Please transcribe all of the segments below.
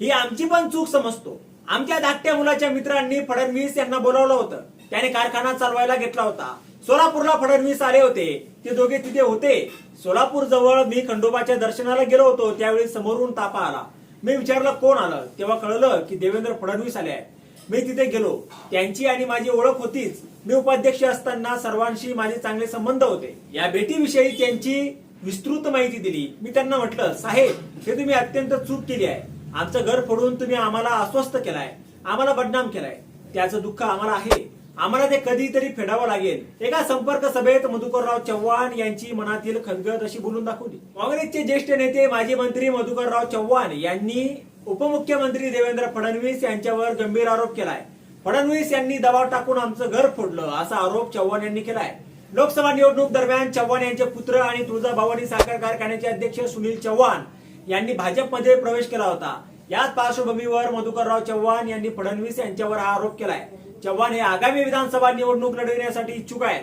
ही आमची पण चूक समजतो. आमच्या धाकट्या मुलाच्या मित्रांनी फडणवीस यांना बोलावलं होतं. त्याने कारखाना चालवायला घेतला होता. सोलापूरला फडणवीस आले होते. ते दोघे तिथे होते. सोलापूर जवळ मी खंडोबाच्या दर्शनाला गेलो होतो. त्यावेळी समोरून तापा आला. मी विचारलं कोण आलं? तेव्हा कळलं की देवेंद्र फडणवीस आले आहेत. मी तिथे गेलो. त्यांची आणि माझी ओळख होतीच. मी उपाध्यक्ष असताना सर्वांशी माझे चांगले संबंध होते. या भेटीविषयी त्यांची विस्तृत माहिती दिली. मी त्यांना म्हटलं साहेब हे तुम्ही अत्यंत चूक केली आहे. आमचं घर फोडून तुम्ही आम्हाला अस्वस्थ केलाय. आम्हाला बदनाम केलाय. त्याचं दुःख आम्हाला आहे. आम्हाला ते कधीतरी फेडावं लागेल. एका संपर्क सभेत मधुकरराव चव्हाण यांची मनातील खदगत अशी बोलून दाखवली. काँग्रेसचे ज्येष्ठ नेते माजी मंत्री मधुकरराव चव्हाण यांनी उपमुख्यमंत्री देवेंद्र फडणवीस यांच्यावर गंभीर आरोप केलाय. फडणवीस यांनी दबाव टाकून आमचं घर फोडलं असा आरोप चव्हाण यांनी केलाय. लोकसभा निवडणूक दरम्यान चव्हाण यांचे पुत्र आणि तुळजाभवानी साखर कारखान्याचे अध्यक्ष सुनील चव्हाण यांनी भाजपमध्ये प्रवेश केला होता. याच पार्श्वभूमीवर मधुकरराव चव्हाण यांनी फडणवीस यांच्यावर हा आरोप केलाय. चव्हाण हे आगामी विधानसभा निवडणूक लढविण्यासाठी इच्छुक आहेत.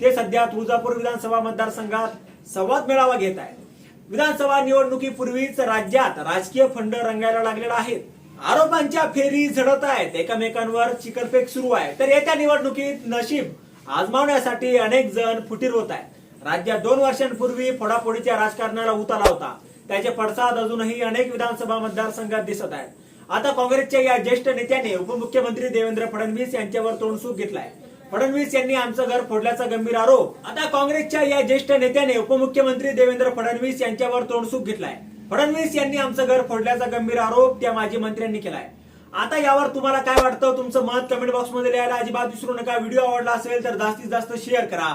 ते सध्या तुळजापूर विधानसभा मतदारसंघात संवाद मेळावा घेत आहेत. विधानसभा निवडणुकीपूर्वीच राज्यात राजकीय फंड रंगायला लागलेला आहेत आरोपांच्या फेरी झडत आहेत. एकमेकांवर चिकलफेक सुरू आहे. तर येत्या निवडणुकीत नशीब आजमावण्यासाठी अनेक जण फुटीर होत आहेत. राज्यात दोन वर्षांपूर्वी फोडाफोडीच्या राजकारणाला उत होता. त्याचे पडसाद अजूनही अनेक विधानसभा मतदारसंघात दिसत आहेत. आता काँग्रेसच्या या ज्येष्ठ नेत्याने उपमुख्यमंत्री देवेंद्र फडणवीस यांच्यावर तोंडसूक घेतलाय. फडणवीस यांनी आमचं घर फोडल्याचा गंभीर आरोप. आता काँग्रेसच्या या ज्येष्ठ नेत्याने उपमुख्यमंत्री देवेंद्र फडणवीस यांच्यावर तोंडसूक घेतलाय. फडणवीस यांनी आमचं घर फोडल्याचा गंभीर आरोप त्या माजी मंत्र्यांनी केलाय. आता यावर तुम्हाला काय वाटतं? तुमचं मत कमेंट बॉक्समध्ये लिहायला अजिबात विसरू नका. व्हिडिओ आवडला असेल तर जास्तीत जास्त शेअर करा.